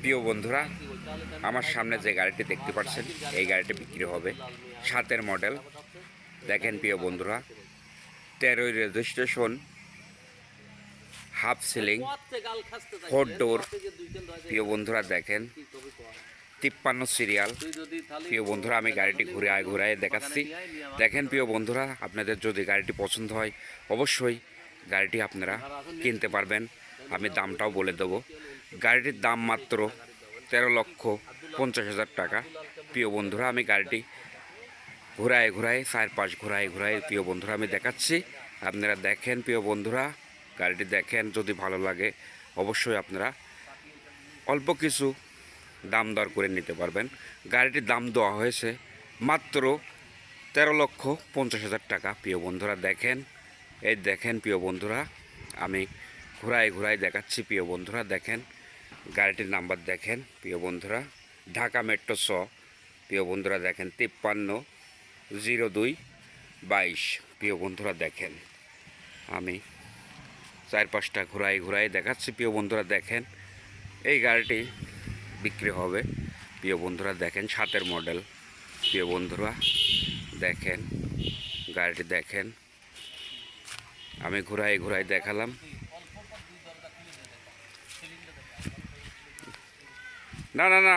প্রিয় বন্ধুরা, আমার সামনে যে গাড়িটি দেখতে পাচ্ছেন, এই গাড়িটি বিক্রি হবে সাতের মডেল। দেখেন প্রিয় বন্ধুরা, তেরোই registration, half ceiling, four door. প্রিয় বন্ধুরা, দেখেন, তিপ্পান্ন সিরিয়াল। প্রিয় বন্ধুরা, আমি গাড়িটি ঘুরে আয় ঘুরায় দেখাচ্ছি। দেখেন প্রিয় বন্ধুরা, আপনাদের যদি গাড়িটি পছন্দ হয়, অবশ্যই গাড়িটি আপনারা কিনতে পারবেন। আমি দামটাও বলে দেবো। গাড়িটির দাম মাত্র তেরো লক্ষ পঞ্চাশ হাজার টাকা। প্রিয় বন্ধুরা, আমি গাড়িটি ঘুরায় ঘুরায় চার পাঁচ ঘুরায় ঘুরায় প্রিয় বন্ধুরা, আমি দেখাচ্ছি। আপনারা দেখেন প্রিয় বন্ধুরা, গাড়িটি দেখেন, যদি ভালো লাগে অবশ্যই আপনারা অল্প কিছু দাম দর করে নিতে পারবেন। গাড়িটির দাম দেওয়া হয়েছে মাত্র তেরো লক্ষ পঞ্চাশ হাজার টাকা। প্রিয় বন্ধুরা, দেখেন, এই দেখেন প্রিয় বন্ধুরা, আমি ঘুরায় ঘুরায় দেখাচ্ছি, প্রিয় বন্ধুরা, দেখেন, গাড়িটির নাম্বার দেখেন, প্রিয় বন্ধুরা, ঢাকা মেট্রো ছ প্রিয় বন্ধুরা, দেখেন, তিপ্পান্ন, জিরো দুই, বাইশ, প্রিয় বন্ধুরা, দেখেন, আমি চার পাঁচটা ঘুরাই ঘুরাই দেখাচ্ছি, প্রিয় বন্ধুরা, দেখেন, এই গাড়িটি বিক্রি হবে, প্রিয় বন্ধুরা, দেখেন, সাতের মডেল, প্রিয় বন্ধুরা, দেখেন, গাড়িটি দেখেন, আমি ঘুরাই ঘুরাই দেখালাম না না না